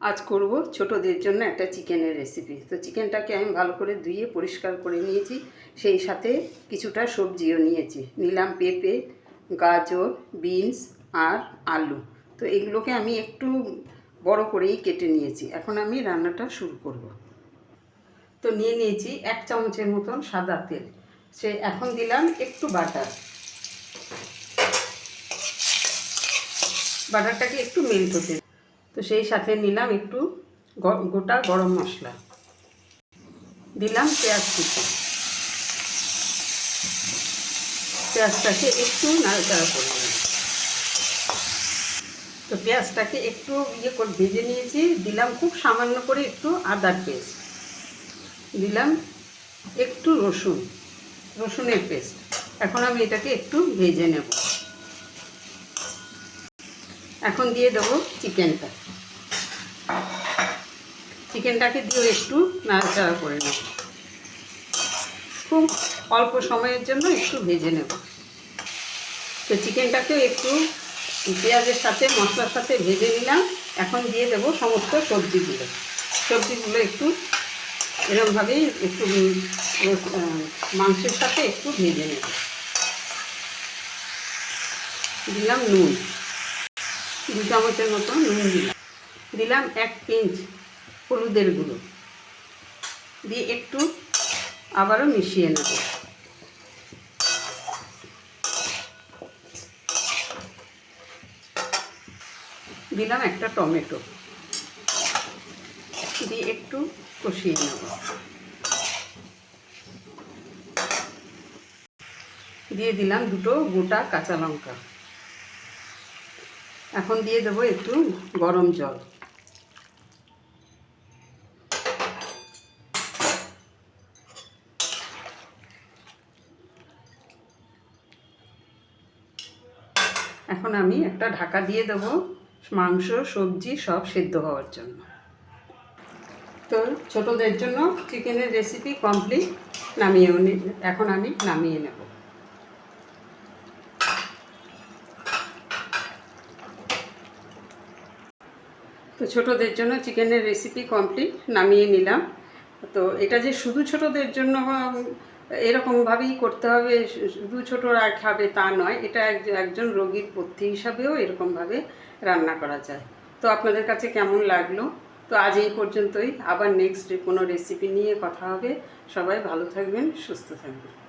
আজ করব ছোটদের জন্য একটা চিকেনের রেসিপি তো চিকেনটাকে আমি ভালো করে ধুয়ে পরিষ্কার করে নিয়েছি, সেই সাথে কিছুটা সবজিও নিয়েছি। নিলাম পেঁপে, গাজর, বিনস আর আলু। তো এগুলোকে আমি একটু বড় করেই কেটে নিয়েছি। এখন আমি রান্নাটা শুরু করব। তো নিয়ে নিয়েছি এক চামচের মতন সাদা তেল। সে এখন দিলাম একটু বাটার। বাটারটাকে একটু মেল্ট হতে তো সেই সাথে নিলাম একটু গোটা গরম মশলা। দিলাম পেঁয়াজ কুচি। পেঁয়াজটাকে একটু নাড়াচাড়া করে নিলাম। তো পেঁয়াজটাকে একটু ইয়ে করে ভেজে নিয়েছি। দিলাম খুব সামান্য করে একটু আদার পেস্ট। দিলাম একটু রসুন, রসুনের পেস্ট। এখন আমি এটাকে একটু ভেজে নেব। এখন দিয়ে দেবো চিকেনটা। চিকেনটাকে দিয়ে একটু নাড়াচাড়া করে নেব। খুব অল্প সময়ের জন্য একটু ভেজে নেব। তো চিকেনটাকেও একটু পেঁয়াজের সাথে, মশলার সাথে ভেজে নিলাম। এখন দিয়ে দেব সমস্ত সবজিগুলো। সবজিগুলো একটু এরকমভাবেই একটু মাংসের সাথে একটু ভেজে নেব। দিলাম নুন। দু চামচের মতো নুন দিলাম। দিলাম এক পিঞ্চ হলুদের গুঁড়ো। দিয়ে একটু আবারও মিশিয়ে নেব। দিলাম একটা টমেটো। দিয়ে একটু কষিয়ে নেব। দিয়ে দিলাম দুটো গোটা কাঁচা লঙ্কা। এখন দিয়ে দেবো একটু গরম জল। এখন আমি একটা ঢাকা দিয়ে দেবো মাংস, সবজি সব সেদ্ধ হওয়ার জন্য। তো ছোটদের জন্য চিকেনের রেসিপি কমপ্লিট নামিয়েও নি এখন আমি নামিয়ে নেব। তো ছোটদের জন্য চিকেনের রেসিপি কমপ্লিট নামিয়ে নিলাম। তো এটা যে শুধু ছোটদের জন্য এরকমভাবেই করতে হবে শুধু ছোটরা খাবে তা নয়, এটা এক- একজন রোগীর পথ্যি হিসাবেও এরকমভাবে রান্না করা যায়। তো আপনাদের কাছে কেমন লাগল? তো আজ এই পর্যন্তই। আবার নেক্সট কোনো রেসিপি নিয়ে কথা হবে। সবাই ভালো থাকবেন, সুস্থ থাকবেন।